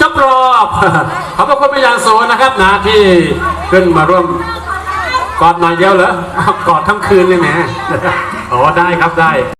จบรอบขอบพระคุณเปยางโซนะครับนะที่ขึ้นมาร่วมกอดหน่อยเดียวเหรอกอดทั้งคืนเลยแหมอ๋อได้ครับได้